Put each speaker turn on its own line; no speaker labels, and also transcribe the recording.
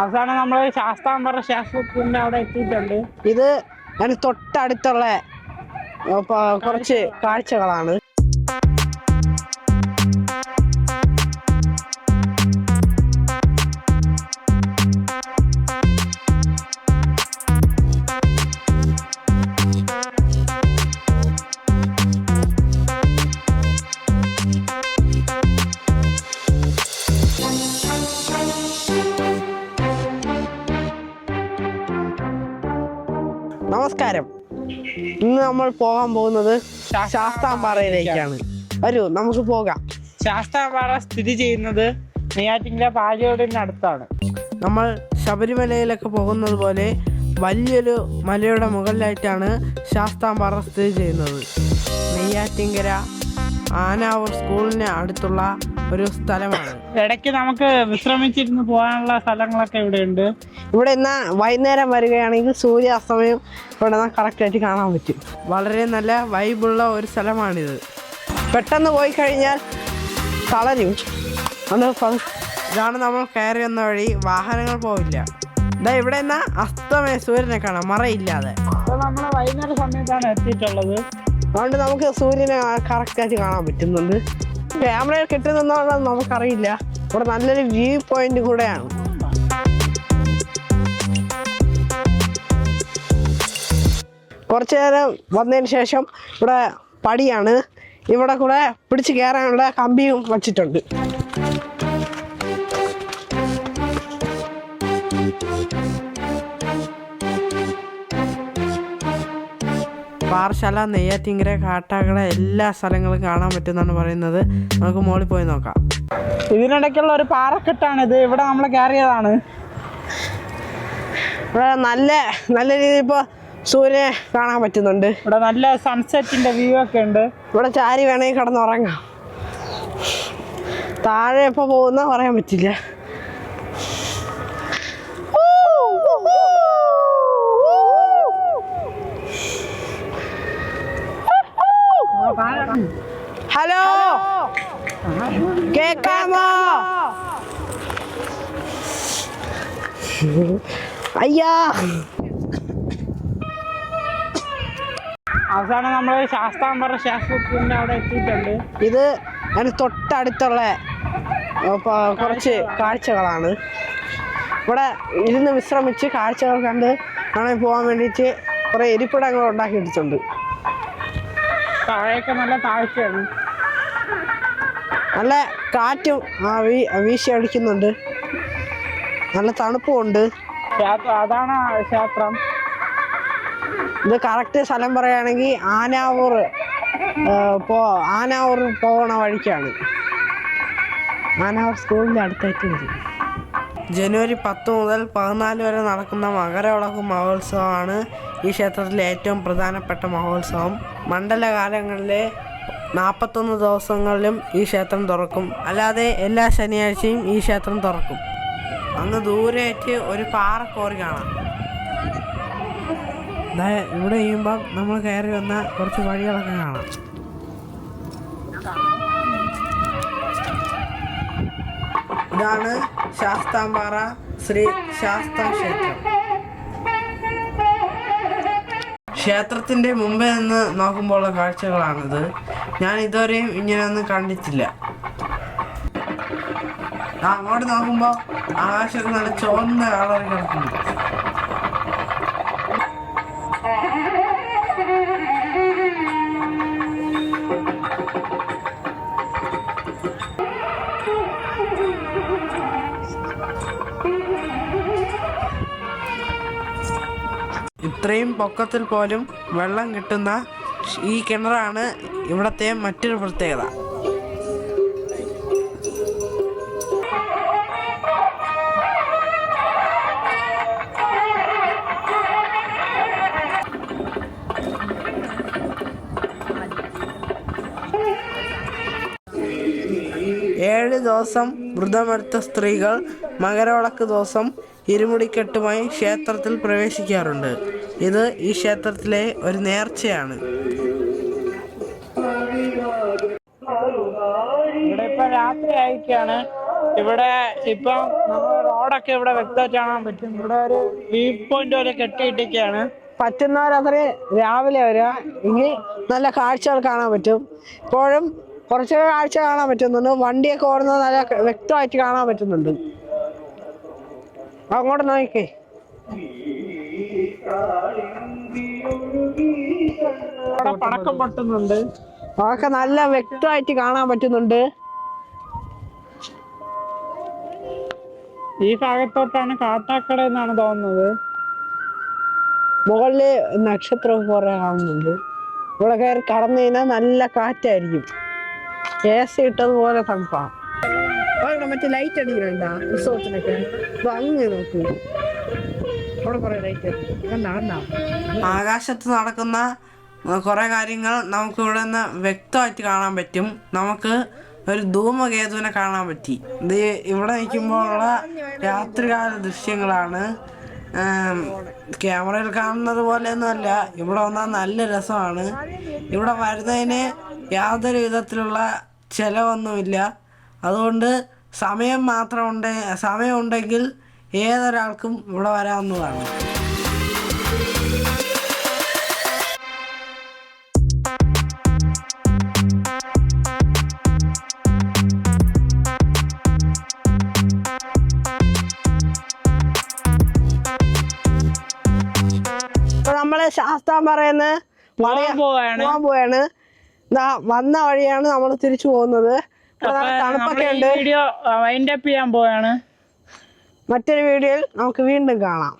അവസാനം നമ്മൾ ശാസ്താംബര ശാസ്ത്രത്തിന്റെ അവിടെ എത്തിയിട്ടുണ്ട്.
ഇത് അതിന് തൊട്ടടുത്തുള്ള കുറച്ച് കാഴ്ചകളാണ്. നമസ്കാരം. ഇന്ന് നമ്മൾ പോകാൻ പോകുന്നത് ശാസ്താംപാറയിലേക്കാണ്. വരൂ നമുക്ക് പോകാം.
ശാസ്താംപാറ സ്ഥിതി ചെയ്യുന്നത് നെയ്യാറ്റിന്റെ പാലിയോടിന് അടുത്താണ്.
നമ്മൾ ശബരിമലയിലൊക്കെ പോകുന്നത് പോലെ വലിയൊരു മലയുടെ മുകളിലായിട്ടാണ് ശാസ്താംപാറ സ്ഥിതി ചെയ്യുന്നത്. നെയ്യാറ്റിങ്കര ആനാവൂർ സ്കൂളിന് അടുത്തുള്ള ഒരു സ്ഥലമാണ്.
ഇടയ്ക്ക് നമുക്ക് വിശ്രമിച്ചിരുന്ന് പോകാനുള്ള സ്ഥലങ്ങളൊക്കെ ഇവിടെ ഉണ്ട്
ഇവിടെ എന്നാൽ വൈകുന്നേരം വരികയാണെങ്കിൽ സൂര്യാസ്തമയം ഇവിടെ നിന്ന് കറക്റ്റായിട്ട് കാണാൻ പറ്റും. വളരെ നല്ല വൈബുള്ള ഒരു സ്ഥലമാണിത്. പെട്ടെന്ന് പോയി കഴിഞ്ഞാൽ തളരും. അത് ഇതാണ് നമ്മൾ കയറി വന്ന വഴി വാഹനങ്ങൾ പോവില്ല. ഇതാ ഇവിടെ നിന്ന് അസ്തമയ സൂര്യനെ കാണാം മറയില്ലാതെ.
നമ്മൾ വൈകുന്നേര സമയത്താണ് എത്തിയിട്ടുള്ളത്.
അതുകൊണ്ട് നമുക്ക് സൂര്യനെ കറക്റ്റായിട്ട് കാണാൻ പറ്റുന്നുണ്ട്. ക്യാമറയിൽ കിട്ടുന്നതാണോ നമുക്കറിയില്ല. ഇവിടെ നല്ലൊരു വ്യൂ പോയിന്റ് കൂടെയാണ്. കുറച്ചു നേരം വന്നതിന് ശേഷം ഇവിടെ പടിയാണ്. ഇവിടെ കൂടെ പിടിച്ച് കയറാനുള്ള കമ്പിയും വച്ചിട്ടുണ്ട്. പാറശാല നെയ്യാറ്റിങ്കര കാട്ടാക്കട എല്ലാ സ്ഥലങ്ങളും കാണാൻ പറ്റുന്നാണ് പറയുന്നത്. നമുക്ക് മുകളിൽ പോയി നോക്കാം.
ഇതിനിടയ്ക്കുള്ള ഒരു പാറക്കെട്ടാണിത്. ഇത് ഇവിടെ നമ്മൾ കയറിയതാണ്.
ഇവിടെ നല്ല നല്ല രീതിയിൽ ഇപ്പോൾ സൂര്യനെ കാണാൻ പറ്റുന്നുണ്ട്.
ഇവിടെ നല്ല സൺസെറ്റിന്റെ വ്യൂ ഒക്കെ ഉണ്ട്.
ഇവിടെ ചാരി വേണമെങ്കിൽ കിടന്നുറങ്ങാം. താഴെ എപ്പോൾ പോകുന്ന പറയാൻ പറ്റില്ല. ഹലോ? കേക്കാമോ? അയ്യാ.
അവസാനം നമ്മൾ ശാസ്താംബറ ശാസ്ത്രത്തിന്റെ അവിടെ എത്തിയിട്ടുണ്ട്.
ഇത് അതിന് തൊട്ടടുത്തുള്ള കുറച്ച് കാഴ്ചകളാണ്. ഇവിടെ ഇരുന്ന് വിശ്രമിച്ച് കാഴ്ചകൾ കണ്ട് കാണാൻ പോകാൻ വേണ്ടിയിട്ട് കുറേ ഉണ്ടാക്കി ഉണ്ടാക്കിയിട്ടുണ്ട്
താഴെയൊക്കെ നല്ല താഴ്ചയാണ്.
നല്ല കാറ്റും ആ, വീ- വീശി അടിക്കുന്നുണ്ട്. നല്ല തണുപ്പുമുണ്ട്.
ഉണ്ട് അതാണ് ക്ഷേത്രം.
ഇത് കറക്റ്റ് സ്ഥലം പറയുകയാണെങ്കിൽ ആനാവൂർ പോ ആനാവൂർ പോകണ വഴിക്കാണ്. ആനാവൂർ സ്കൂളിന്റെ അടുത്തായിട്ട് വരും. ജനുവരി പത്ത് മുതൽ പതിനാല് വരെ നടക്കുന്ന മകരവിളക്ക് മഹോത്സവമാണ് ഈ ക്ഷേത്രത്തിലെ ഏറ്റവും പ്രധാനപ്പെട്ട മഹോത്സവം. മണ്ഡലകാലങ്ങളിലെ നാൽപ്പത്തൊന്ന് ദിവസങ്ങളിലും ഈ ക്ഷേത്രം തുറക്കും. അല്ലാതെ എല്ലാ ശനിയാഴ്ചയും ഈ ക്ഷേത്രം തുറക്കും. അങ്ങ് ദൂരെയായിട്ട് ഒരു പാറക്കോറി കാണാം. ഇവിടെ ചെയ്യുമ്പം നമ്മൾ കയറി വന്ന കുറച്ച് വഴികളൊക്കെ കാണാം. ഇതാണ് ശാസ്താംപാറ ശ്രീ ശാസ്താ ക്ഷേത്രം ക്ഷേത്രത്തിന്റെ മുമ്പേ നിന്ന് നോക്കുമ്പോഴുള്ള കാഴ്ചകളാണിത്. ഞാൻ ഇതുവരെയും ഇങ്ങനെയൊന്നും കണ്ടിട്ടില്ല. അങ്ങോട്ട് നോക്കുമ്പോൾ ആകാശത്ത് നല്ല ചുവന്ന കളർ കിടക്കുന്നു ഇത്രയും പൊക്കത്തിൽ പോലും വെള്ളം കിട്ടുന്ന ഈ കിണറാണ് ഇവിടത്തെ മറ്റൊരു പ്രത്യേകത. ഏഴ് ദിവസം വ്രതമെടുത്ത സ്ത്രീകൾ മകരവിളക്ക് ദിവസം ഇരുമുടിക്കെട്ടുമായി ക്ഷേത്രത്തിൽ പ്രവേശിക്കാറുണ്ട്. ഇത് ഈ ക്ഷേത്രത്തിലെ ഒരു നേർച്ചയാണ്.
ഇവിടെ ഇപ്പൊ രാത്രി ആയിരിക്കാണ് ഇവിടെ ഇപ്പം നമ്മൾ റോഡൊക്കെ ഇവിടെ വ്യക്തമായിട്ട് കാണാൻ പറ്റും ഇവിടെ ഒരു വ്യൂ പോയിന്റ് വരെ കെട്ടിയിട്ടൊക്കെയാണ്
പറ്റുന്നവരത്ര രാവിലെ വരിക. ഇനി നല്ല കാഴ്ചകൾ കാണാൻ പറ്റും. ഇപ്പോഴും കുറച്ച് കാഴ്ച കാണാൻ പറ്റുന്നുണ്ട്. വണ്ടിയൊക്കെ ഓടുന്നത് നല്ല വ്യക്തമായിട്ട് കാണാൻ പറ്റുന്നുണ്ട്. അങ്ങോട്ട് നോക്കിക്കേ
അവിടെ പടക്കം പൊട്ടുന്നുണ്ട്.
അതൊക്കെ നല്ല വ്യക്തമായിട്ട് കാണാൻ പറ്റുന്നുണ്ട്.
ഈ ഭാഗത്തോട്ടാണ് കാട്ടാക്കട എന്നാണ് തോന്നുന്നത്.
മുകളിൽ നക്ഷത്രം കുറെ കാണുന്നുണ്ട്. ഇവിടെ കയറി കടന്നു കഴിഞ്ഞാൽ നല്ല കാറ്റായിരിക്കും. എ സി ഇട്ടതുപോലെ തണുപ്പാണ് അവിടെ മറ്റേ ലൈറ്റ് അടിക്കുന്നുണ്ടാ റിസോർട്ടിനൊക്കെ. അങ്ങ് നോക്കൂ. അവിടെ കുറെ ലൈറ്റ് ആകാശത്ത് നടക്കുന്ന കുറേ കാര്യങ്ങൾ നമുക്ക് ഇവിടെ നിന്ന് വ്യക്തമായിട്ട് കാണാൻ പറ്റും. നമുക്ക് ഒരു ധൂമകേതുവിനെ കാണാൻ പറ്റി. ഇത് ഇവിടെ നിൽക്കുമ്പോഴുള്ള രാത്രികാല ദൃശ്യങ്ങളാണ്. ക്യാമറയിൽ കാണുന്നത് പോലെയൊന്നുമല്ല. ഇവിടെ വന്നാൽ നല്ല രസമാണ്. ഇവിടെ വരുന്നതിന് യാതൊരു വിധത്തിലുള്ള ചിലവൊന്നുമില്ല. അതുകൊണ്ട് സമയം മാത്രം ഉണ്ട് സമയമുണ്ടെങ്കിൽ ഏതൊരാൾക്കും ഇവിടെ വരാവുന്നതാണ്. നമ്മളെ ശാസ്ത്രം പറയുന്നത്
പോവാണ്.
വന്ന വഴിയാണ് നമ്മൾ തിരിച്ചു പോകുന്നത്. തണുപ്പൊക്കെ ഉണ്ട്.
വീഡിയോ വൈൻഡ് അപ്പ് ചെയ്യാൻ പോവാണ്.
മറ്റൊരു വീഡിയോയിൽ നമുക്ക് വീണ്ടും കാണാം.